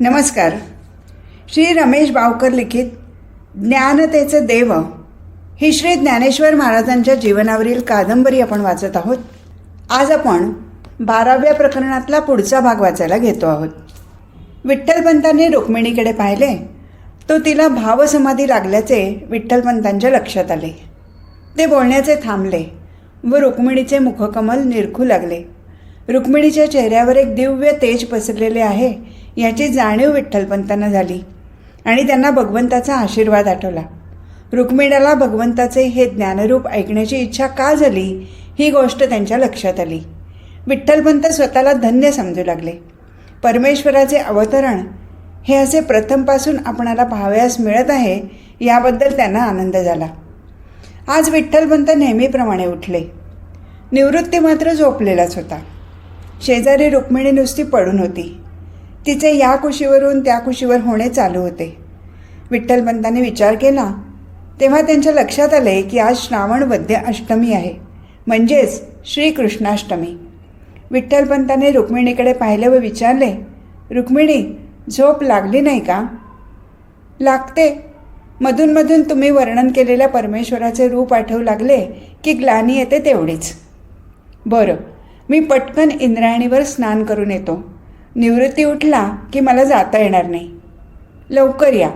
नमस्कार. श्री रमेश बावकर लिखित ज्ञानतेचं देव ही श्री ज्ञानेश्वर महाराजांच्या जीवनावरील कादंबरी आपण वाचत आहोत. आज आपण बाराव्या प्रकरणातला पुढचा भाग वाचायला घेतो आहोत. विठ्ठलपंतांनी रुक्मिणीकडे पाहिले तो तिला भावसमाधी लागल्याचे विठ्ठलपंतांच्या लक्षात आले. ते बोलण्याचे थांबले व रुक्मिणीचे मुखकमल निरखू लागले. रुक्मिणीच्या चेहऱ्यावर एक दिव्य तेज पसरलेले आहे. याची जाणीव विठ्ठलपंतांना झाली आणि त्यांना भगवंताचा आशीर्वाद आठवला. रुक्मिणाला भगवंताचे हे ज्ञानरूप ऐकण्याची इच्छा का झाली? ही गोष्ट त्यांच्या लक्षात आली. विठ्ठलपंत स्वतःला धन्य समजू लागले. परमेश्वराचे अवतरण हे असे प्रथमपासून आपणाला पाहावयास मिळत आहे याबद्दल त्यांना आनंद झाला. आज विठ्ठलपंत नेहमीप्रमाणे उठले. निवृत्ती मात्र झोपलेलाच होता. शेजारी रुक्मिणी नुसती पडून होती. तिचे या कुशीवरून त्या कुशीवर होणे चालू होते. विठ्ठलपंतांनी विचार केला तेव्हा त्यांच्या लक्षात आले की आज श्रावण वद्य अष्टमी आहे म्हणजेच श्रीकृष्णाष्टमी. विठ्ठलपंतांनी रुक्मिणीकडे पाहिले व विचारले रुक्मिणी झोप लागली नाही का? लागते. मधूनमधून तुम्ही वर्णन केलेल्या परमेश्वराचे रूप आठवू लागले की ग्लानी येते तेवढीच. बरं. मी पटकन इंद्रायणीवर स्नान करून येतो. निवृत्ती उठला की मला जाता येणार नाही. लवकर या.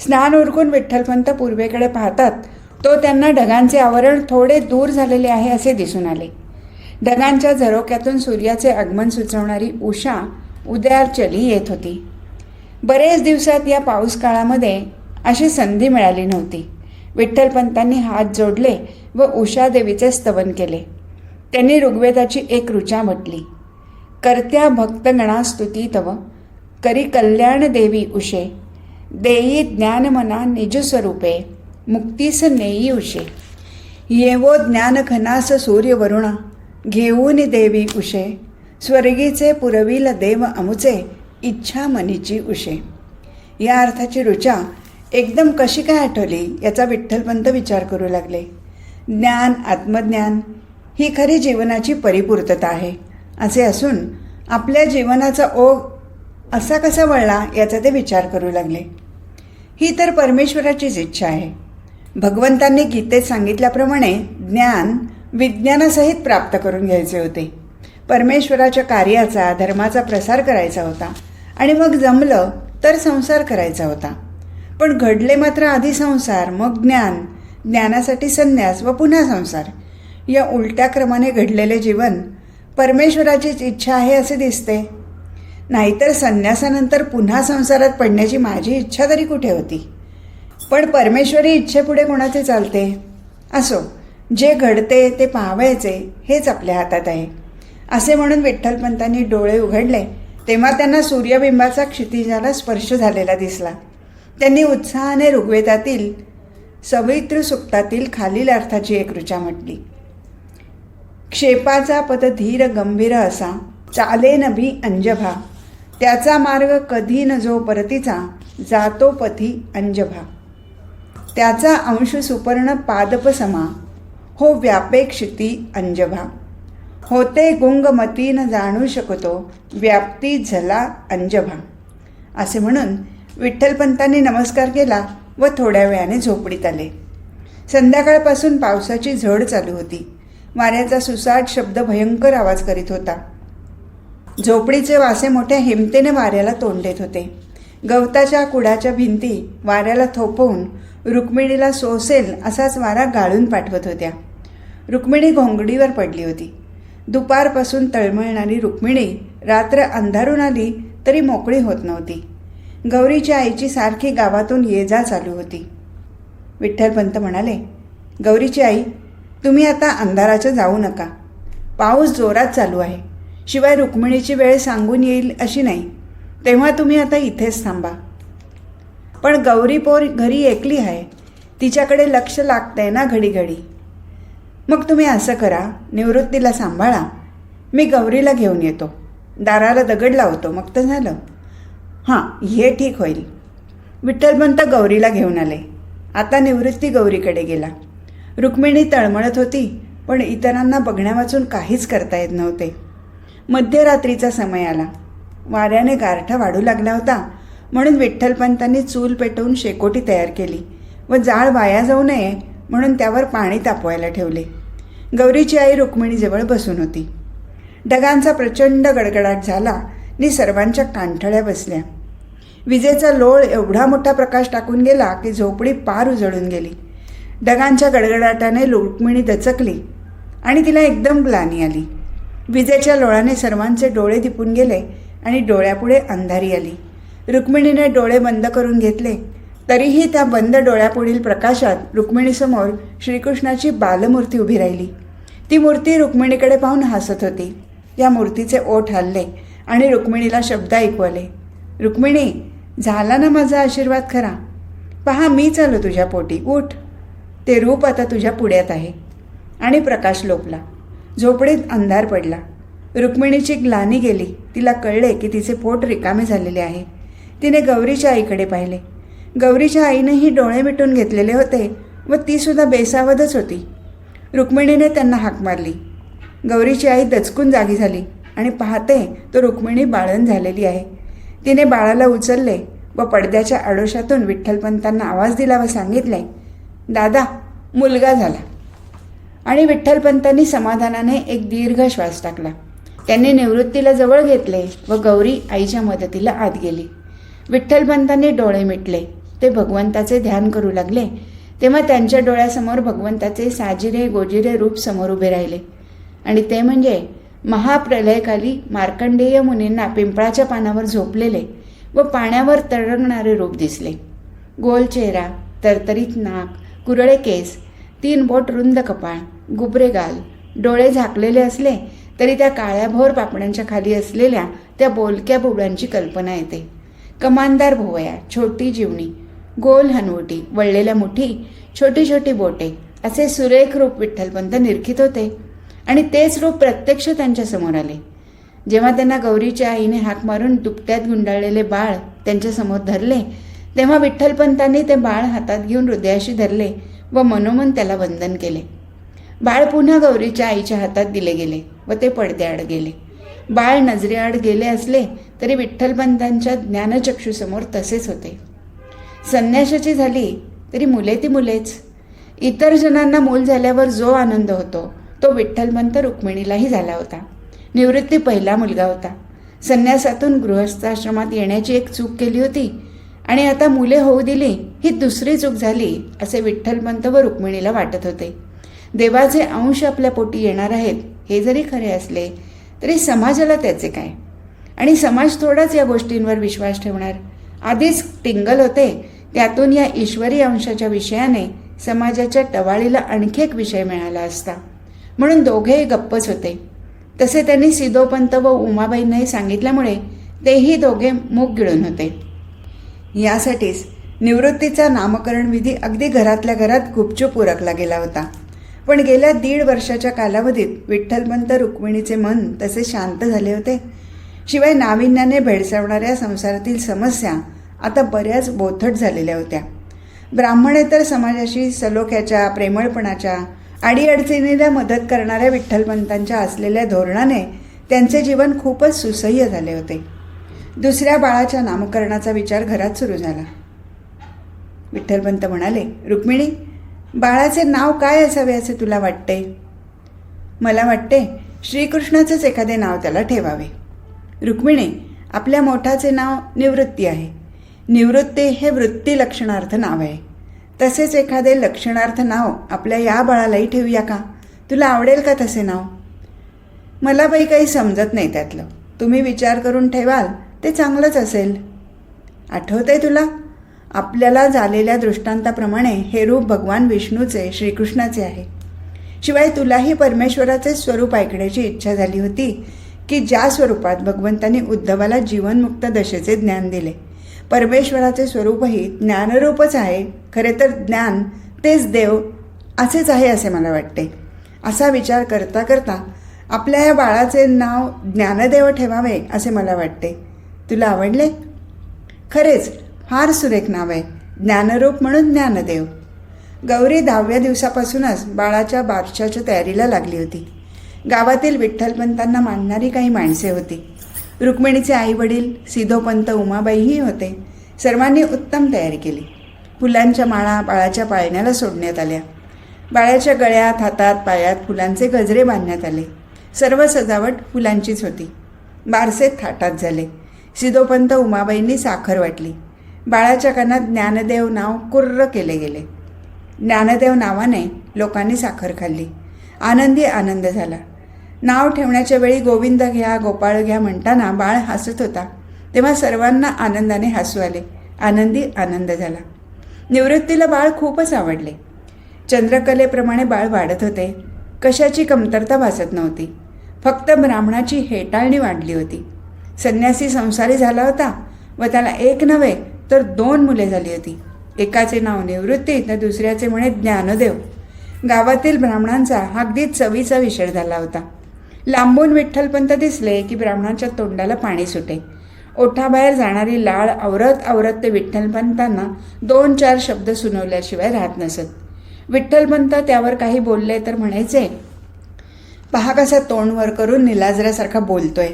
स्नान उरकून विठ्ठलपंत पूर्वेकडे पाहतात तो त्यांना ढगांचे आवरण थोडे दूर झालेले आहे असे दिसून आले. ढगांच्या झरोक्यातून सूर्याचे आगमन सुचवणारी उषा उदयाचली येत होती. बरेच दिवसात या पाऊस काळामध्ये अशी संधी मिळाली नव्हती. विठ्ठलपंतांनी हात जोडले व उषादेवीचे स्तवन केले. त्यांनी ऋग्वेदाची एक ऋचा म्हटली. कर्त्या भक्तगणा स्तुती तव करी कल्याण देवी उषे देई ज्ञानमना निजस्वरूपे मुक्तीस नेई उषे. येवो ज्ञानघनास सूर्यवरुणा घेऊन देवी उषे स्वर्गीचे पुरविल देव अमुचे इच्छा मनीची उषे. या अर्थाची ऋचा एकदम कशी काय आठवली याचा विठ्ठलपंत विचार करू लागले. ज्ञान आत्मज्ञान ही खरी जीवनाची परिपूर्तता आहे. असे असून आपल्या जीवनाचा ओघ असा कसा वळला याचा ते विचार करू लागले. ही तर परमेश्वराचीच इच्छा आहे. भगवंतांनी गीतेत सांगितल्याप्रमाणे ज्ञान विज्ञानासहित प्राप्त करून घ्यायचे होते. परमेश्वराच्या कार्याचा धर्माचा प्रसार करायचा होता आणि मग जमलं तर संसार करायचा होता. पण घडले मात्र आधी संसार मग ज्ञान ज्ञानासाठी संन्यास व पुन्हा संसार. या उलट्या क्रमाने घडलेले जीवन परमेश्वराचीच इच्छा आहे असे दिसते. नाहीतर संन्यासानंतर पुन्हा संसारात पडण्याची माझी इच्छा तरी कुठे होती? पण परमेश्वरी इच्छेपुढे कोणाचे चालते? असो जे घडते ते पाहावायचे हेच आपल्या हातात आहे. असे म्हणून विठ्ठलपंतांनी डोळे उघडले तेव्हा त्यांना सूर्यबिंबाचा क्षितिजाला स्पर्श झालेला दिसला. त्यांनी उत्साहाने ऋग्वेदातील सवित्र सुक्तातील खालील अर्थाची एक ऋचा म्हटली. क्षेपाचा पद धीर गंभीर असा चाले नभी अंजभा. त्याचा मार्ग कधी न जो परतीचा जातो पथी अंजभा. त्याचा अंश सुपर्ण पादपसमा हो व्यापे क्षिती अंजभा. होते गुंगमती न जाणू शकतो व्याप्ती झला अंजभा. असे म्हणून विठ्ठलपंतांनी नमस्कार केला व थोड्या वेळाने झोपडीत आले. संध्याकाळपासून पावसाची झड चालू होती. वाऱ्याचा सुसाट शब्द भयंकर आवाज करीत होता. झोपडीचे वासे मोठ्या हिमतेने वाऱ्याला तोंड देत होते. गवताच्या कुडाच्या भिंती वाऱ्याला थोपवून रुक्मिणीला सोसेल असाच वारा गाळून पाठवत होत्या. रुक्मिणी घोंगडीवर पडली होती. दुपारपासून तळमळणारी रुक्मिणी रात्र अंधारून आली तरी मोकळी होत नव्हती. गौरीच्या आईची सारखी गावातून ये जा चालू होती. विठ्ठलपंत म्हणाले गौरीची आई तुम्ही आता अंधाराच्या जाऊ नका. पाऊस जोरात चालू आहे. शिवाय रुक्मिणीची वेळ सांगून येईल अशी नाही. तेव्हा तुम्ही आता इथेच थांबा. पण गौरी पोर घरी एकली आहे. तिच्याकडे लक्ष लागतंय ना घडी घडी मग तुम्ही असं करा निवृत्तीला सांभाळा. मी गौरीला घेऊन येतो. दाराला दगड लावतो. मग तर झालं. हां हे ठीक होईल. विठ्ठलपंत गौरीला घेऊन आले. आता निवृत्ती गौरीकडे गेला. रुक्मिणी तळमळत होती पण इतरांना बघण्यावाचून काहीच करता येत नव्हते. मध्यरात्रीचा समय आला. वाऱ्याने गारठा वाढू लागला होता म्हणून विठ्ठलपंतांनी चूल पेटवून शेकोटी तयार केली व जाळ वाया जाऊ नये म्हणून त्यावर पाणी तापवायला ठेवले. गौरीची आई रुक्मिणीजवळ बसून होती. ढगांचा प्रचंड गडगडाट झाला नि सर्वांच्या कांठळ्या बसल्या. विजेचा लोळ एवढा मोठा प्रकाश टाकून गेला की झोपडी पार उजळून गेली. ढगांच्या गडगडाटाने रुक्मिणी दचकली आणि तिला एकदम ग्लानी आली. विजेच्या लोळाने सर्वांचे डोळे दिपून गेले आणि डोळ्यापुढे अंधारी आली. रुक्मिणीने डोळे बंद करून घेतले. तरीही त्या बंद डोळ्यापुढील प्रकाशात रुक्मिणीसमोर श्रीकृष्णाची बालमूर्ती उभी राहिली. ती मूर्ती रुक्मिणीकडे पाहून हसत होती. या मूर्तीचे ओठ हल्ले आणि रुक्मिणीला शब्द ऐकू आले. रुक्मिणी झाला ना माझा आशीर्वाद खरा? पहा मी चालू तुझ्या पोटी. उठ. ते रूप आता तुझ्या पुढ्यात आहे. आणि प्रकाश लोपला. झोपडीत अंधार पडला. रुक्मिणीची ग्लानी गेली. तिला कळले की तिचे पोट रिकामे झालेले आहे. तिने गौरीच्या आईकडे पाहिले. गौरीच्या आईनेही डोळे मिटून घेतलेले होते व तीसुद्धा बेसावतच होती. रुक्मिणीने त्यांना हाक मारली. गौरीची आई दचकून जागी झाली आणि पाहते तो रुक्मिणी बाळण झालेली आहे. तिने बाळाला उचलले व पडद्याच्या आडोशातून विठ्ठलपंतांना आवाज दिला व सांगितले दादा मुलगा झाला. आणि विठ्ठलपंतांनी समाधानाने एक दीर्घ श्वास टाकला. त्यांनी निवृत्तीला जवळ घेतले व गौरी आईच्या मदतीला आत गेली. विठ्ठलपंतांनी डोळे मिटले. ते भगवंताचे ध्यान करू लागले. तेव्हा त्यांच्या डोळ्यासमोर भगवंताचे साजिरे गोजिरे रूप समोर उभे राहिले. आणि ते म्हणजे महाप्रलयकाली मार्कंडेय मुनींना पिंपळाच्या पानावर झोपलेले व पाण्यावर तरंगणारे रूप दिसले. गोल चेहरा तरतरीत नाक कुरळे केस तीन बोट रुंद कपाळ गुबरे गाल डोळे झाकलेले असले तरी त्या काळ्याभोर पापण्यांच्या खाली असलेल्या त्या बोलक्या बुबळांची कल्पना येते. कमानदार भोवया छोटी जीवणी गोल हनवटी वळलेल्या मुठी छोटी छोटी बोटे असे सुरेख रूप विठ्ठलपंत निरखित होते आणि तेच रूप प्रत्यक्ष त्यांच्यासमोर आले. जेव्हा त्यांना गौरीच्या आईने हाक मारून दुपट्यात गुंडाळलेले बाळ त्यांच्यासमोर धरले तेव्हा विठ्ठलपंतांनी ते बाळ हातात घेऊन हृदयाशी धरले व मनोमन त्याला वंदन केले. बाळ पुन्हा गौरीच्या आईच्या हातात दिले गेले व ते पडद्याआड गेले. बाळ नजरेआड गेले असले तरी विठ्ठलपंतांच्या ज्ञानचक्षुसमोर तसेच होते. संन्याशाची झाली तरी मुले ती मुलेच. इतर जणांना मूल झाल्यावर जो आनंद होतो तो विठ्ठलपंत रुक्मिणीलाही झाला होता. निवृत्ती पहिला मुलगा होता. संन्यासातून गृहस्थाश्रमात येण्याची एक चूक केली होती आणि आता मुले होऊ दिली ही दुसरी चूक झाली असे विठ्ठलपंत व रुक्मिणीला वाटत होते. देवाचे अंश आपल्या पोटी येणार आहेत हे जरी खरे असले तरी समाजाला त्याचे काय? आणि समाज थोडाच या गोष्टींवर विश्वास ठेवणार? आधीच टिंगल होते त्यातून या ईश्वरी अंशाच्या विषयाने समाजाच्या टवाळीला आणखी एक विषय मिळाला असता. म्हणून दोघेही गप्पच होते. तसे त्यांनी सिदोपंत व उमाबाईंनाही सांगितल्यामुळे तेही दोघे मूग गिळून होते. यासाठीच निवृत्तीचा नामकरण विधी अगदी घरातल्या घरात गुपचूप उरकला गेला होता. पण गेल्या दीड वर्षाच्या कालावधीत विठ्ठलपंत रुक्मिणीचे मन तसे शांत झाले होते. शिवाय नाविन्याने भेडसावणाऱ्या संसारातील समस्या आता बऱ्याच बोथट झालेल्या होत्या. ब्राह्मणेतर समाजाशी सलोख्याच्या प्रेमळपणाच्या अडीअडचणीला मदत करणाऱ्या विठ्ठलपंतांच्या असलेल्या धोरणाने त्यांचे जीवन खूपच सुसह्य झाले होते. दुसऱ्या बाळाच्या नामकरणाचा विचार घरात सुरू झाला. विठ्ठलपंत म्हणाले रुक्मिणी बाळाचे नाव काय असावे असे तुला वाटते? मला वाटते श्रीकृष्णाचेच एखादे नाव त्याला ठेवावे. रुक्मिणी आपल्या मोठाचे नाव निवृत्ती आहे. निवृत्ती हे वृत्ती लक्षणार्थ नाव आहे. तसेच एखादे लक्षणार्थ नाव आपल्या या बाळालाही ठेवूया का? तुला आवडेल का तसे नाव? मला बाई काही समजत नाही त्यातलं. तुम्ही विचार करून ठेवाल. ते चांगलंच असेल. आठवतंय तुला? आपल्याला झालेल्या दृष्टांताप्रमाणे हे रूप भगवान विष्णूचे श्रीकृष्णाचे आहे. शिवाय तुलाही परमेश्वराचे स्वरूप ऐकण्याची इच्छा झाली होती की ज्या स्वरूपात भगवंतांनी उद्धवाला जीवनमुक्त दशेचे ज्ञान दिले. परमेश्वराचे स्वरूपही ज्ञानरूपच आहे. खरे तर ज्ञान तेच देव असेच आहे असे मला वाटते. असा विचार करता करता आपल्या या बाळाचे नाव ज्ञानदेव ठेवावे असे मला वाटते. तुला आवडले? खरेच फार सुरेख नाव आहे. ज्ञानरूप म्हणून ज्ञानदेव. गौरी दहाव्या दिवसापासूनच बाळाच्या बारशाच्या तयारीला लागली होती. गावातील विठ्ठलपंतांना मानणारी काही माणसे होती. रुक्मिणीचे आई वडील उमाबाईही होते. सर्वांनी उत्तम तयारी केली. फुलांच्या माळा बाळाच्या पाळण्याला सोडण्यात आल्या. बाळाच्या गळ्यात हातात पायात फुलांचे गजरे बांधण्यात आले. सर्व सजावट फुलांचीच होती. बारसे थाटात झाले. सिदोपंत उमाबाईंनी साखर वाटली. बाळाच्या कानात ज्ञानदेव नाव कुर्र केले गेले. ज्ञानदेव नावाने लोकांनी साखर खाल्ली. आनंदी आनंद झाला. नाव ठेवण्याच्या वेळी गोविंद घ्या गोपाळ घ्या म्हणताना बाळ हसत होता. तेव्हा सर्वांना आनंदाने हसू आले. आनंदी आनंद झाला. निवृत्तीला बाळ खूपच आवडले. चंद्रकलेप्रमाणे बाळ वाढत होते. कशाची कमतरता भासत नव्हती. फक्त ब्राह्मणाची हेटाळणी वाढली होती. संन्यासी संसारी झाला होता व त्याला एक नव्हे तर दोन मुले झाली होती. एकाचे नाव निवृत्ती तर दुसऱ्याचे म्हणे ज्ञानदेव. गावातील ब्राह्मणांचा अगदी चवीचा विषय झाला होता. लांबून विठ्ठलपंत दिसले की ब्राह्मणाच्या तोंडाला पाणी सुटे. ओठाबाहेर जाणारी लाळ आवरत आवरत ते विठ्ठलपंतांना दोन चार शब्द सुनवल्याशिवाय राहत नसत. विठ्ठलपंत त्यावर काही बोलले तर म्हणायचे पहा कसा तोंडवर करून निलाजऱ्यासारखा बोलतोय.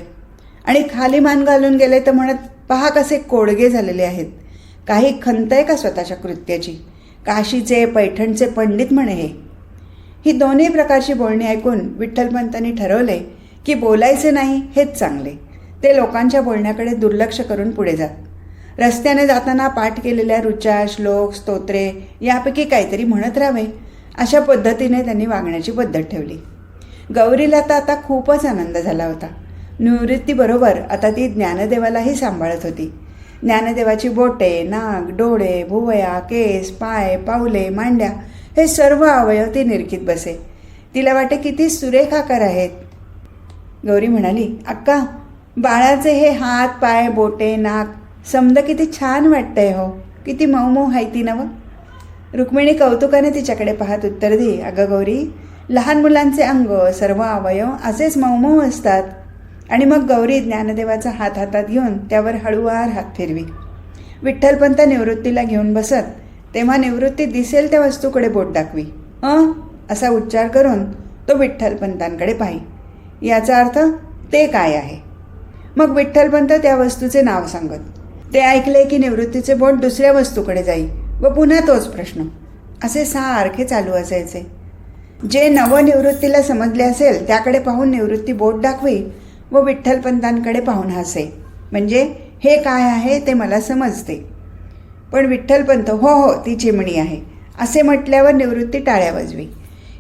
आणि खाली मान घालून गेले तर म्हणत पहा कसे कोडगे झालेले आहेत. काही खंत आहे का स्वतःच्या कृत्याची? काशीचे पैठणचे पंडित म्हणे हे. ही दोन्ही प्रकारची बोलणी ऐकून विठ्ठलपंतांनी ठरवले की बोलायचे नाही हेच चांगले. ते लोकांच्या बोलण्याकडे दुर्लक्ष करून पुढे जात. रस्त्याने जाताना पाठ केलेल्या रुचा श्लोक स्तोत्रे यापैकी काहीतरी म्हणत राहावे अशा पद्धतीने त्यांनी वागण्याची पद्धत ठेवली. गौरीला तर आता खूपच आनंद झाला होता. निवृत्तीबरोबर आता ती ज्ञानदेवालाही सांभाळत होती. ज्ञानदेवाची बोटे नाक डोळे भुवया केस पाय पावले मांड्या हे सर्व अवयव ती निरखीत बसे. तिला वाटे किती सुरेख आकार आहेत. गौरी म्हणाली अक्का बाळाचे हे हात पाय बोटे नाक समद किती छान वाटतंय हो. किती मऊ मऊ आहे ती नवं. रुक्मिणी कौतुकाने तिच्याकडे पाहत उत्तर दे अगं गौरी लहान मुलांचे अंग सर्व अवयव असेच मऊ असतात. आणि मग गौरी ज्ञानदेवाचा हात हातात घेऊन त्यावर हळूवार हात फिरवी. विठ्ठलपंत निवृत्तीला घेऊन बसत तेव्हा निवृत्ती दिसेल त्या वस्तूकडे बोट दाखवी. अ? असा उच्चार करून तो विठ्ठलपंतांकडे पाही. याचा अर्थ ते काय आहे? मग विठ्ठलपंत त्या वस्तूचे नाव सांगत ते ऐकले की निवृत्तीचे बोट दुसऱ्या वस्तूकडे जाई व पुन्हा तोच प्रश्न असे सारखे चालू असायचे. जे नवनिवृत्तीला समजले असेल त्याकडे पाहून निवृत्ती बोट दाखवी व विठ्ठलपंतांकडे पाहून हसे. म्हणजे हे काय आहे ते मला समजते. पण विठ्ठलपंत हो हो ती चिमणी आहे. असे म्हटल्यावर निवृत्ती टाळ्या वाजवी.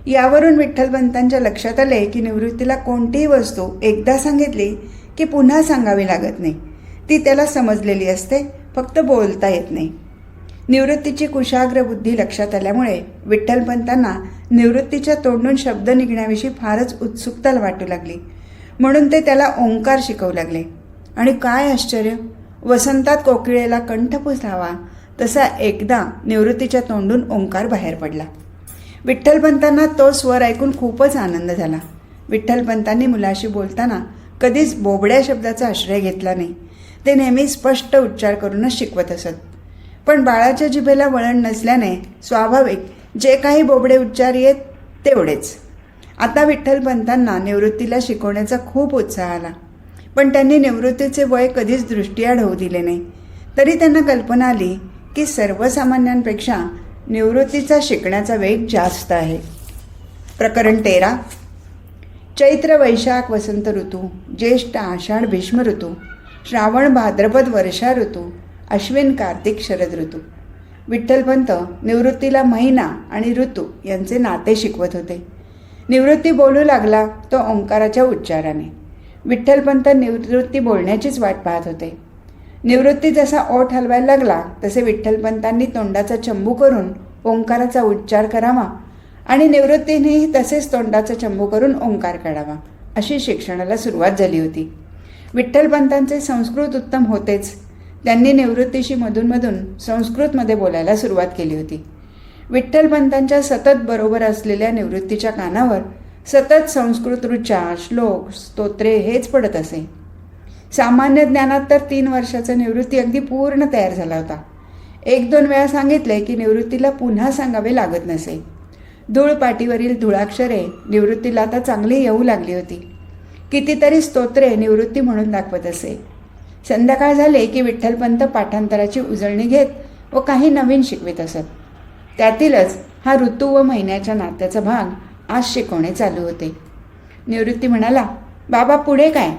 यावरून विठ्ठलपंतांच्या लक्षात आले की निवृत्तीला कोणतीही वस्तू एकदा सांगितली की पुन्हा सांगावी लागत नाही. ती त्याला समजलेली असते फक्त बोलता येत नाही. निवृत्तीची कुशाग्र बुद्धी लक्षात आल्यामुळे विठ्ठलपंतांना निवृत्तीच्या तोंडून शब्द निघण्याविषयी फारच उत्सुकता वाटू लागली. म्हणून ते त्याला ओंकार शिकवू लागले. आणि काय आश्चर्य? वसंतात कोकिळेला कंठ पुसावा तसा एकदा निवृत्तीच्या तोंडून ओंकार बाहेर पडला. विठ्ठलपंतांना तो स्वर ऐकून खूपच आनंद झाला. विठ्ठलपंतांनी मुलाशी बोलताना कधीच बोबड्या शब्दाचा आश्रय घेतला नाही. ते नेहमी स्पष्ट उच्चार करूनच शिकवत असत. पण बाळाच्या जिभेला वळण नसल्याने स्वाभाविक जे काही बोबडे उच्चार येत तेवढेच. आता विठ्ठलपंतांना निवृत्तीला शिकवण्याचा खूप उत्साह आला. पण त्यांनी निवृत्तीचे वय कधीच दृष्टीआड होऊ दिले नाही. तरी त्यांना कल्पना आली की सर्वसामान्यांपेक्षा निवृत्तीचा शिकण्याचा वेग जास्त आहे. प्रकरण तेरा. चैत्र वैशाख वसंत ऋतू ज्येष्ठ आषाढ भीष्म ऋतू श्रावण भाद्रपद वर्षा ऋतू अश्विन कार्तिक शरद ऋतू. विठ्ठलपंत निवृत्तीला महिना आणि ऋतू यांचे नाते शिकवत होते. निवृत्ती बोलू लागला तो ओंकाराच्या उच्चाराने. विठ्ठलपंत निवृत्ती बोलण्याचीच वाट पाहत होते. निवृत्ती जसा ओठ हलवायला लागला तसे विठ्ठलपंतांनी तोंडाचा चंबू करून ओंकाराचा उच्चार करावा आणि निवृत्तीनेही तसेच तोंडाचा चंबू करून ओंकार काढावा अशी शिक्षणाला सुरुवात झाली होती. विठ्ठलपंतांचे संस्कृत उत्तम होतेच. त्यांनी निवृत्तीशी मधूनमधून संस्कृतमध्ये बोलायला सुरुवात केली होती. विठ्ठलपंतांच्या सतत बरोबर असलेल्या निवृत्तीच्या कानावर सतत संस्कृत ऋचा श्लोक स्तोत्रे हेच पडत असे. सामान्य ज्ञानात तर तीन वर्षाचा निवृत्ती अगदी पूर्ण तयार झाला होता. एक दोन वेळा सांगितले की निवृत्तीला पुन्हा सांगावे लागत नसे. धूळ पाटीवरील धुळाक्षरे निवृत्तीला आता चांगली येऊ लागली होती. कितीतरी स्तोत्रे निवृत्ती म्हणून दाखवत असे. संध्याकाळ झाले की विठ्ठलपंत पाठांतराची उजळणी घेत व काही नवीन शिकवित असत. त्यातीलच हा ऋतू व महिन्याच्या नात्याचा भाग आज शिकवणे चालू होते. निवृत्ती म्हणाला बाबा पुढे काय?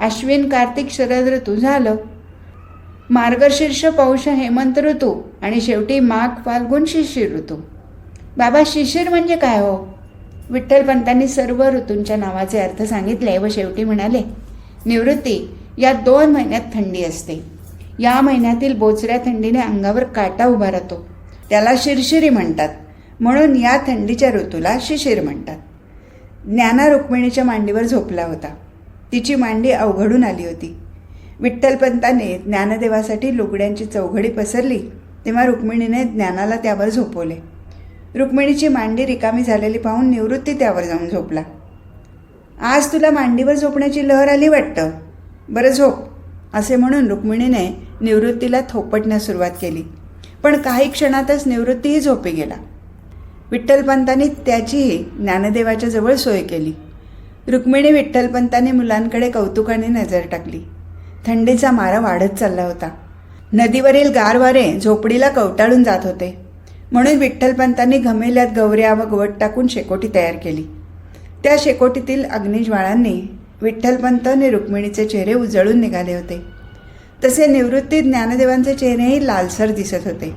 अश्विन कार्तिक शरद ऋतू झालं. मार्गशीर्ष पौष हेमंत ऋतू आणि शेवटी माघ फाल्गुन शिशिर ऋतू. बाबा शिशिर म्हणजे काय हो विठ्ठलपंतांनी सर्व ऋतूंच्या नावाचे अर्थ सांगितले व शेवटी म्हणाले निवृत्ती या दोन महिन्यात थंडी असते. या महिन्यातील बोचऱ्या थंडीने अंगावर काटा उभा राहतो. त्याला शिरशिरी म्हणतात. म्हणून या थंडीच्या ऋतूला शिशिर म्हणतात. ज्ञाना रुक्मिणीच्या मांडीवर झोपला होता. तिची मांडी अवघडून आली होती. विठ्ठलपंताने ज्ञानदेवासाठी लुगड्यांची चौघडी पसरली तेव्हा रुक्मिणीने ज्ञानाला त्यावर झोपवले. रुक्मिणीची मांडी रिकामी झालेली पाहून निवृत्ती त्यावर जाऊन झोपला. आज तुला मांडीवर झोपण्याची लहर आली वाटतं? बरं झोप असे म्हणून रुक्मिणीने निवृत्तीला थोपटण्यास सुरुवात केली. पण काही क्षणातच निवृत्तीही झोपी गेला. विठ्ठलपंतांनी त्याचीही ज्ञानदेवाच्या जवळ सोय केली. रुक्मिणी विठ्ठलपंतांनी मुलांकडे कौतुकाने नजर टाकली. थंडीचा मारा वाढत चालला होता. नदीवरील गार वारे झोपडीला कवटाळून जात होते. म्हणून विठ्ठलपंतांनी घमेल्यात गवऱ्या व गवत टाकून शेकोटी तयार केली. त्या शेकोटीतील अग्निज्वाळांनी विठ्ठलपंत आणि रुक्मिणीचे चेहरे उजळून निघाले होते. तसे निवृत्ती ज्ञानदेवांचे चेहरेही लालसर दिसत होते.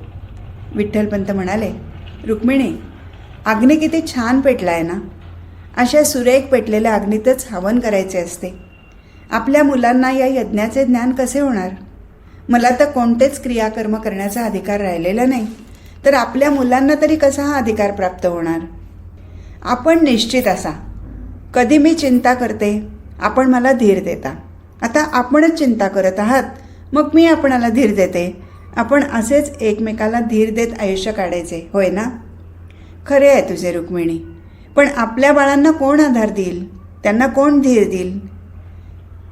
विठ्ठलपंत म्हणाले रुक्मिणी अग्नी किती छान पेटला आहे ना? अशा सुरेख पेटलेल्या अग्नीतच हवन करायचे असते. आपल्या मुलांना या यज्ञाचे ज्ञान कसे होणार? मला तर कोणतेच क्रियाकर्म करण्याचा अधिकार राहिलेला नाही. तर आपल्या मुलांना तरी कसा हा अधिकार प्राप्त होणार? आपण निश्चित असा. कधी मी चिंता करते आपण मला धीर देता. आता आपणच चिंता करत आहात. मग मी आपणाला धीर देते. आपण असेच एकमेकाला धीर देत आयुष्य काढायचे होय ना? खरे आहे तुझे रुक्मिणी. पण आपल्या बाळांना कोण आधार देईल? त्यांना कोण धीर देईल?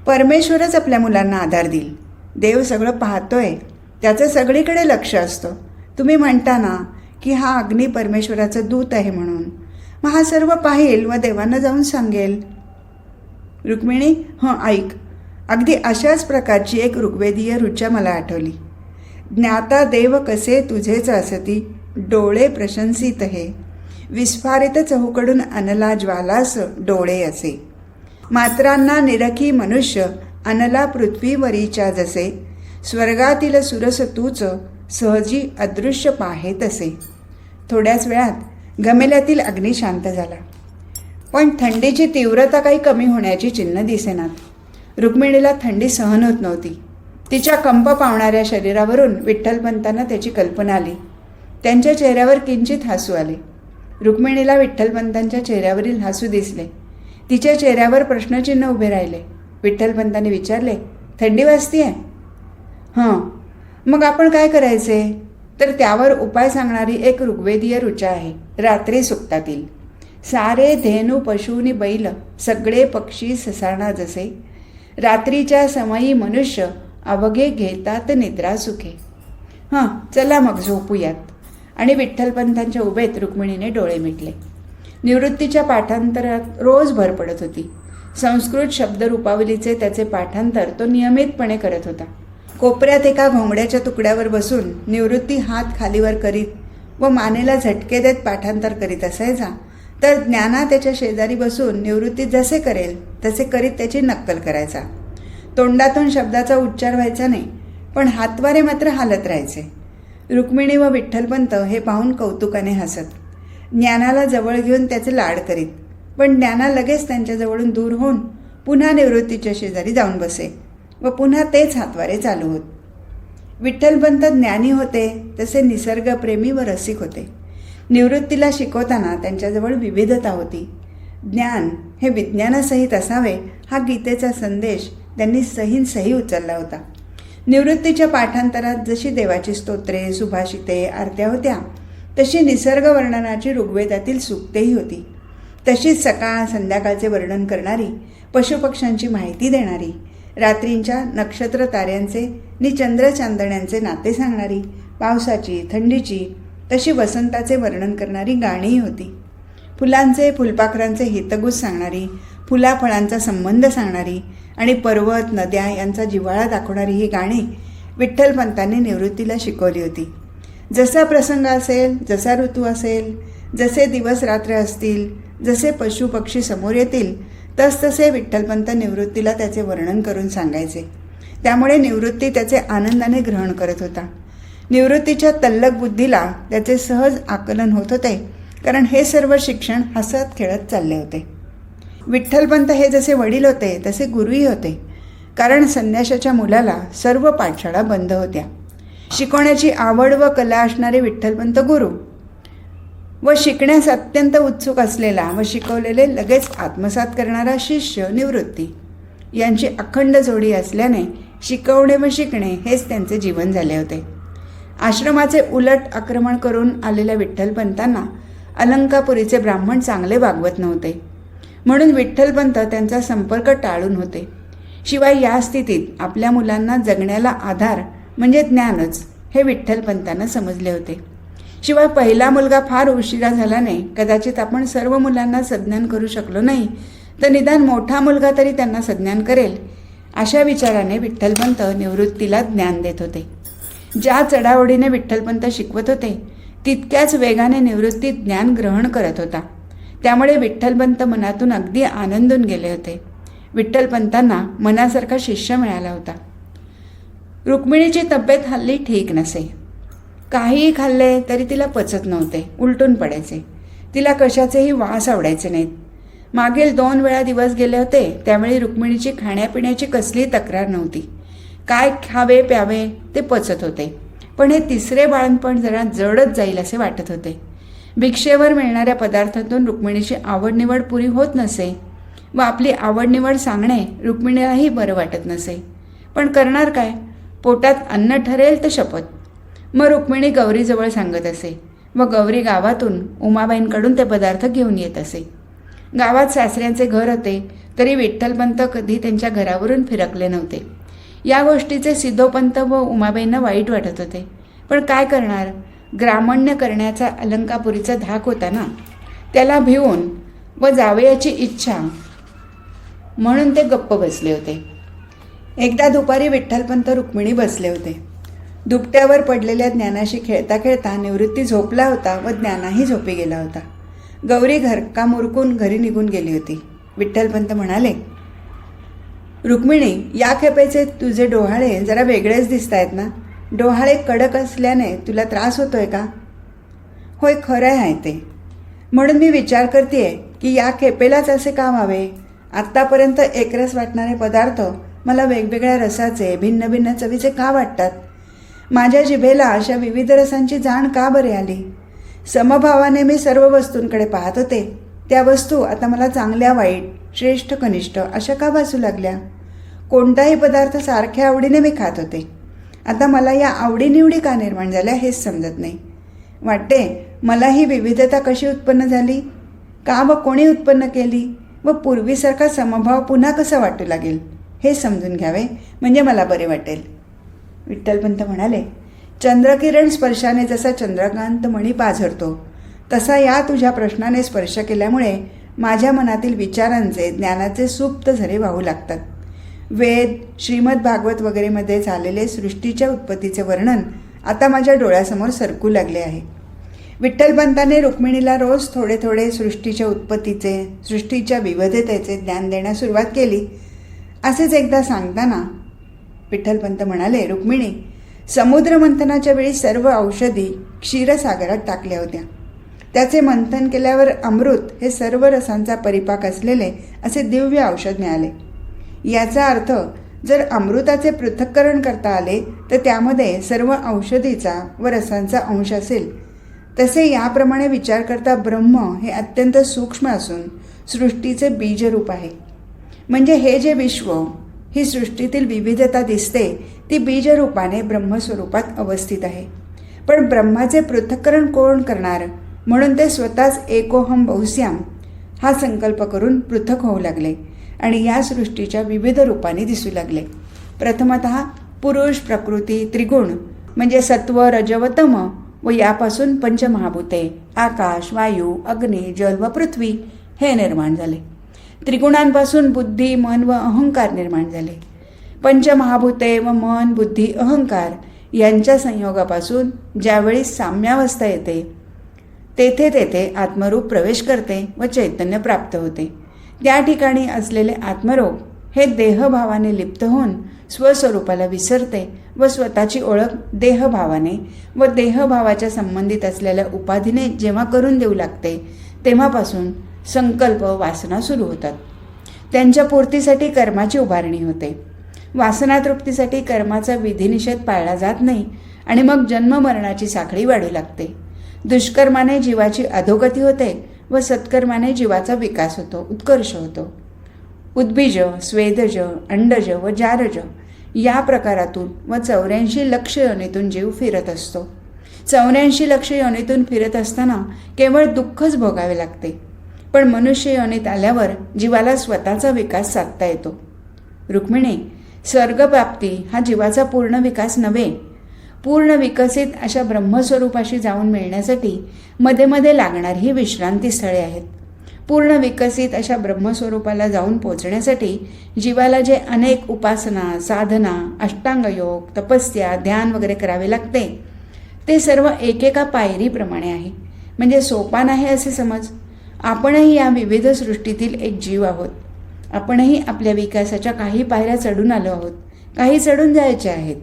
परमेश्वरच आपल्या मुलांना आधार देईल. देव सगळं पाहतोय. त्याचं सगळीकडे लक्ष असतं. तुम्ही म्हणता ना की हा अग्नी परमेश्वराचं दूत आहे म्हणून. मग हा सर्व पाहिल व देवांना जाऊन सांगेल. रुक्मिणी हं ऐक. अगदी अशाच प्रकारची एक ऋग्वेदीय ऋचा मला आठवली. ज्ञाता देव कसे तुझेच असती डोळे प्रशंसित हे. विस्फारित चहूकडून अनला ज्वालास डोळे असे. मात्रांना निरखी मनुष्य अनला पृथ्वीवरीच्या जसे. स्वर्गातील सुरस तूच सहजी अदृश्य पाहे तसे. थोड्याच वेळात गमेल्यातील अग्नी शांत झाला. पण थंडीची तीव्रता काही कमी होण्याची चिन्ह दिसेनात. रुक्मिणीला थंडी सहन होत नव्हती. तिच्या कंप पावणाऱ्या शरीरावरून विठ्ठलपंतांना त्याची कल्पना आली. त्यांच्या चेहऱ्यावर किंचित हसू आले. रुक्मिणीला विठ्ठलपंतांच्या चेहऱ्यावरील हसू दिसले. तिच्या चेहऱ्यावर प्रश्नचिन्ह उभे राहिले. विठ्ठलपंतांनी विचारले थंडी वाजती आहे हां. मग आपण काय करायचे? तर त्यावर उपाय सांगणारी एक ऋग्वेदीय ऋचा आहे. रात्री सुक्तातील सारे धेनू पशूनी बैल सगळे पक्षी ससाणा जसे रात्रीच्या समयी मनुष्य अवघे घेतात निद्रा सुखे. हां चला मग झोपूयात. आणि विठ्ठलपंतांच्या उभेत रुक्मिणीने डोळे मिटले. निवृत्तीच्या पाठांतरात रोज भर पडत होती. संस्कृत शब्दरूपावलीचे त्याचे पाठांतर तो नियमितपणे करत होता. कोपऱ्यात एका घोंगड्याच्या तुकड्यावर बसून निवृत्ती हात खालीवर करीत व मानेला झटके देत पाठांतर करीत असायचा तर ज्ञाना त्याच्या शेजारी बसून निवृत्ती जसे करेल तसे करीत त्याची नक्कल करायचा. तोंडातून शब्दाचा उच्चार व्हायचा नाही पण हातवारे मात्र हालत राहायचे. रुक्मिणी व विठ्ठलपंत हे पाहून कौतुकाने हसत. ज्ञानाला जवळ घेऊन त्याचे लाड करीत पण ज्ञाना लगेच त्यांच्याजवळून दूर होऊन पुन्हा निवृत्तीच्या शेजारी जाऊन बसे व पुन्हा तेच हातवारे चालू होत. विठ्ठलपंत ज्ञानी होते तसे निसर्गप्रेमी व रसिक होते. निवृत्तीला शिकवताना त्यांच्याजवळ विविधता होती. ज्ञान हे विज्ञानासहित असावे हा गीतेचा संदेश त्यांनी सहीन सही उचलला होता. निवृत्तीच्या पाठांतरात जशी देवाची स्तोत्रे सुभाषिते आरत्या होत्या तशी निसर्ग वर्णनाची ऋग्वेदातील सुक्तेही होती. तशीच सकाळ संध्याकाळचे वर्णन करणारी पशुपक्ष्यांची माहिती देणारी रात्रींच्या नक्षत्र ताऱ्यांचे नि चंद्रचांदण्यांचे नाते सांगणारी पावसाची थंडीची तशी वसंताचे वर्णन करणारी गाणीही होती. फुलांचे फुलपाखरांचे हितगुज सांगणारी फुलाफळांचा संबंध सांगणारी आणि पर्वत नद्या यांचा जिव्हाळा दाखवणारी ही गाणी विठ्ठलपंतांनी निवृत्तीला शिकवली होती. जसा प्रसंग असेल जसा ऋतू असेल जसे दिवस रात्र असतील जसे पशु पक्षी समोर येतील तसतसे विठ्ठलपंत निवृत्तीला त्याचे वर्णन करून सांगायचे. त्यामुळे निवृत्ती त्याचे आनंदाने ग्रहण करत होता. निवृत्तीच्या तल्लक बुद्धीला त्याचे सहज आकलन होत होते कारण हे सर्व शिक्षण हसत खेळत चालले होते. विठ्ठलपंत हे जसे वडील होते तसे गुरुही होते कारण संन्याशाच्या मुलाला सर्व पाठशाळा बंद होत्या. शिकवण्याची आवड व कला असणारे विठ्ठलपंत गुरु. व शिकण्यास अत्यंत उत्सुक असलेला व शिकवलेले लगेच आत्मसात करणारा शिष्य निवृत्ती. यांची अखंड जोडी असल्याने शिकवणे व शिकणे हेच त्यांचे जीवन झाले होते. आश्रमाचे उलट आक्रमण करून आलेल्या विठ्ठलपंतांना अलंकापुरीचे ब्राह्मण चांगले वागवत नव्हते. म्हणून विठ्ठलपंत त्यांचा संपर्क टाळून होते. शिवाय या स्थितीत आपल्या मुलांना जगण्याला आधार म्हणजे ज्ञानच हे विठ्ठलपंतांना समजले होते. शिवाय पहिला मुलगा फार उशिरा झाल्याने कदाचित आपण सर्व मुलांना सज्ञान करू शकलो नाही तर निदान मोठा मुलगा तरी त्यांना संज्ञान करेल अशा विचाराने विठ्ठलपंत निवृत्तीला ज्ञान देत होते. ज्या चढाओढीने विठ्ठलपंत शिकवत होते तितक्याच वेगाने निवृत्ती ज्ञान ग्रहण करत होता. त्यामुळे विठ्ठलपंत मनातून अगदी आनंदून गेले होते. विठ्ठलपंतांना मनासारखा शिष्य मिळाला होता. रुक्मिणीची तब्येत हल्ली ठीक नसे. काहीही खाल्ले तरी तिला पचत नव्हते उलटून पडायचे. तिला कशाचेही वास आवडायचे नाहीत. मागील दोन वेळा दिवस गेले होते त्यावेळी रुक्मिणीची खाण्यापिण्याची कसलीही तक्रार नव्हती. काय खावे प्यावे ते पचत होते. पण हे तिसरे बाळणपण जरा जडच जाईल असे वाटत होते. भिक्षेवर मिळणाऱ्या पदार्थातून रुक्मिणीची आवडनिवड पुरी होत नसे व आपली आवडनिवड सांगणे रुक्मिणीलाही बरं वाटत नसे. पण करणार काय? पोटात अन्न ठरेल तर शपथ. मग रुक्मिणी गौरीजवळ सांगत असे व गौरी गावातून उमाबाईंकडून ते पदार्थ घेऊन येत असे. गावात सासऱ्यांचे घर होते तरी विठ्ठलपंत कधी त्यांच्या घरावरून फिरकले नव्हते. या गोष्टीचे सिद्धोपंत व उमाबाईंना वाईट वाटत होते. पण काय करणार? ग्रामण्य करण्याचा अलंकापुरीचा धाक होता ना? त्याला भिवून व जावयाची इच्छा म्हणून ते गप्प बसले होते. एकदा दुपारी विठ्ठलपंत रुक्मिणी बसले होते. दुपट्यावर पडलेल्या ज्ञानाशी खेळता खेळता निवृत्ती झोपला होता व ज्ञानाही झोपी गेला होता. गौरी घरकाम उरकून घरी निघून गेली होती. विठ्ठलपंत म्हणाले रुक्मिणी या खेपेचे तुझे डोहाळे जरा वेगळेच दिसत आहेत ना? डोहाळे कडक असल्याने तुला त्रास होतोय का? होय खरं आहे ते. म्हणून मी विचार करते की या खेपेलाच असे का व्हावे? आत्तापर्यंत एकरस वाटणारे पदार्थ मला वेगवेगळ्या रसाचे भिन्न भिन्न चवीचे का वाटतात? माझ्या जिभेला अशा विविध रसांची जाण का बरे आली? समभावाने मी सर्व वस्तूंकडे पाहत होते. त्या वस्तू आता मला चांगल्या वाईट श्रेष्ठ कनिष्ठ अशा का भासू लागल्या? कोणताही पदार्थ सारख्या आवडीने मी खात होते. आता मला या आवडीनिवडी का निर्माण झाल्या हेच समजत नाही. वाटते मला ही विविधता कशी उत्पन्न झाली? का व कोणी उत्पन्न केली? व पूर्वीसारखा समभाव पुन्हा कसा वाटू लागेल? हे समजून घ्यावे म्हणजे मला बरे वाटेल. विठ्ठलपंत म्हणाले चंद्रकिरण स्पर्शाने जसा चंद्रकांत मणी पाझरतो तसा या तुझ्या प्रश्नाने स्पर्श केल्यामुळे माझ्या मनातील विचारांचे ज्ञानाचे सुप्त झरे वाहू लागतात. वेद श्रीमद भागवत वगैरेमध्ये झालेले सृष्टीच्या उत्पत्तीचे वर्णन आता माझ्या डोळ्यासमोर सरकू लागले आहे. विठ्ठलपंताने रुक्मिणीला रोज थोडे थोडे सृष्टीच्या उत्पत्तीचे सृष्टीच्या विविधतेचे ज्ञान देण्यास सुरुवात केली. असेच एकदा सांगताना विठ्ठलपंत म्हणाले रुक्मिणी समुद्रमंथनाच्या वेळी सर्व औषधी क्षीरसागरात टाकल्या होत्या. त्याचे मंथन केल्यावर अमृत हे सर्व रसांचा परिपाक असलेले असे दिव्य औषध मिळाले. याचा अर्थ जर अमृताचे पृथक्करण करता आले तर त्यामध्ये सर्व औषधीचा व रसांचा अंश असेल. तसे याप्रमाणे विचार करता ब्रह्म हे अत्यंत सूक्ष्म असून सृष्टीचे बीजरूप आहे. म्हणजे हे जे विश्व ही सृष्टीतील विविधता दिसते ती बीजरूपाने ब्रह्मस्वरूपात अवस्थित आहे. पण ब्रह्माचे पृथक्करण कोण करणार? म्हणून ते स्वतःच एकोहम बहुस्याम हा संकल्प करून पृथक होऊ लागले आणि या सृष्टीच्या विविध रूपाने दिसू लागले. प्रथमत पुरुष प्रकृती त्रिगुण म्हणजे सत्व रजवतम व व यापासून पंचमहाभूते आकाश वायू अग्नी जल व पृथ्वी हे निर्माण झाले. त्रिगुणांपासून बुद्धी मन व अहंकार निर्माण झाले. पंचमहाभूते व मन बुद्धी अहंकार यांच्या संयोगापासून ज्यावेळी साम्यावस्था येते तेथे तेथे आत्मरूप प्रवेश करते व चैतन्य प्राप्त होते. त्या ठिकाणी असलेले आत्मरोग हे देहभावाने लिप्त होऊन स्वस्वरूपाला विसरते व स्वतःची ओळख देहभावाने व देहभावाच्या संबंधित असलेल्या उपाधीने जेव्हा करून देऊ लागते तेव्हापासून संकल्प वासना सुरू होतात. त्यांच्या पूर्तीसाठी कर्माची उभारणी होते. वासनातृप्तीसाठी कर्माचा विधिनिषेध पाळला जात नाही आणि मग जन्ममरणाची साखळी वाढू लागते. दुष्कर्माने जीवाची अधोगती होते व सत्कर्माने जीवाचा विकास होतो उत्कर्ष होतो. उद्बीज स्वेदज अंडज व जारज या प्रकारातून व चौऱ्याऐंशी लक्ष योनीतून जीव फिरत असतो. चौऱ्याऐंशी लक्ष योनीतून फिरत असताना केवळ दुःखच भोगावे लागते. पण मनुष्य योनीत आल्यावर जीवाला स्वतःचा विकास साधता येतो. रुक्मिणी स्वर्गप्राप्ती हा जीवाचा पूर्ण विकास नव्हे पूर्ण विकसित अशा ब्रह्मस्वरूपाशी जाऊन मिळण्यासाठी मध्ये मध्ये लागणारी ही विश्रांती स्थळे आहेत. पूर्ण विकसित अशा ब्रह्मस्वरूपाला जाऊन पोचण्यासाठी जीवाला जे अनेक उपासना साधना अष्टांगयोग तपस्या ध्यान वगैरे करावे लागते ते सर्व एकेका पायरीप्रमाणे आहे. म्हणजे सोपान आहे असे समज. आपणही या विविध सृष्टीतील एक जीव आहोत. आपणही आपल्या विकासाच्या काही पायऱ्या चढून आलो आहोत. काही चढून जायचे आहेत.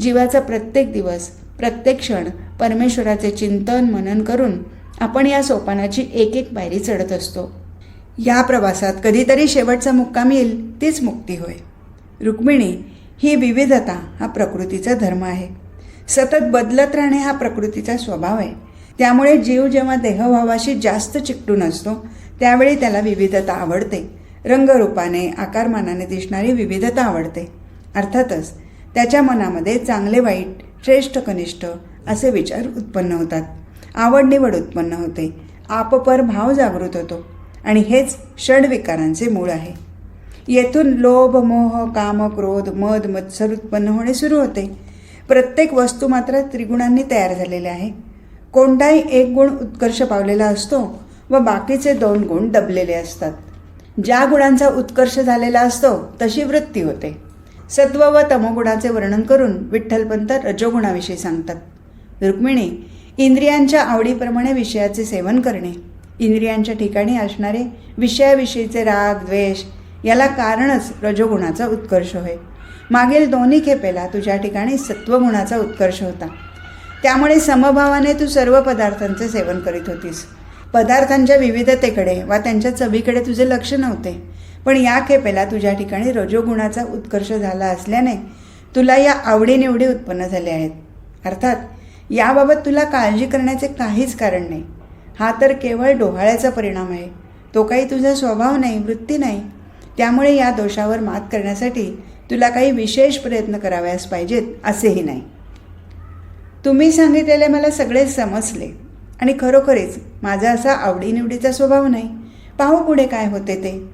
जीवाचा प्रत्येक दिवस प्रत्येक क्षण परमेश्वराचे चिंतन मनन करून आपण या सोपानाची एक एक पायरी चढत असतो. या प्रवासात कधीतरी शेवटचा मुक्काम येईल तीच मुक्ती होय. रुक्मिणी ही विविधता हा प्रकृतीचा धर्म आहे. सतत बदलत राहणे हा प्रकृतीचा स्वभाव आहे. त्यामुळे जीव जेव्हा देहभावाशी जास्त चिकटून असतो त्यावेळी त्याला विविधता आवडते. रंगरूपाने आकारमानाने दिसणारी विविधता आवडते. अर्थातच त्याच्या मनामध्ये चांगले वाईट श्रेष्ठ कनिष्ठ असे विचार उत्पन्न होतात. आवड निवड उत्पन्न होते. आपपर भाव जागृत होतो. आणि हेच षडविकारांचे मूळ आहे. येथून लोभ मोह काम क्रोध मद मत्सर उत्पन्न होणे सुरू होते. प्रत्येक वस्तू मात्र त्रिगुणांनी तयार झालेले आहे. कोणताही एक गुण उत्कर्ष पावलेला असतो व बाकीचे दोन गुण दबलेले असतात. ज्या गुणांचा उत्कर्ष झालेला असतो तशी वृत्ती होते. सत्व व तमोगुणाचे वर्णन करून विठ्ठलपंत रजोगुणाविषयी सांगतात. रुक्मिणी इंद्रियांच्या आवडीप्रमाणे विषयाचे सेवन करणे. इंद्रियांच्या ठिकाणी असणारे विषयाविषयीचे राग द्वेष याला कारणच रजोगुणाचा उत्कर्ष होय. मागील दोन्ही खेपेला तुझ्या ठिकाणी सत्वगुणाचा उत्कर्ष होता. त्यामुळे समभावाने तू सर्व पदार्थांचे सेवन करीत होतीस. पदार्थांच्या विविधतेकडे वा त्यांच्या चवीकडे तुझे लक्ष नव्हते. पण या खेपेला तुझ्या ठिकाणी रजोगुणाचा उत्कर्ष झाला असल्याने तुला या आवडीनिवडी उत्पन्न झाले आहेत. अर्थात याबाबत तुला काळजी करण्याचे काहीच कारण नाही. हा तर केवळ डोहाळ्याचा परिणाम आहे. तो काही तुझा स्वभाव नाही वृत्ती नाही. त्यामुळे या दोषावर मात करण्यासाठी तुला काही विशेष प्रयत्न करावयास पाहिजेत असेही नाही. तुम्ही सांगितलेले मला सगळे समजले आणि खरोखरीच माझा असा आवडीनिवडीचा स्वभाव नाही. पाहू पुढे काय होते ते.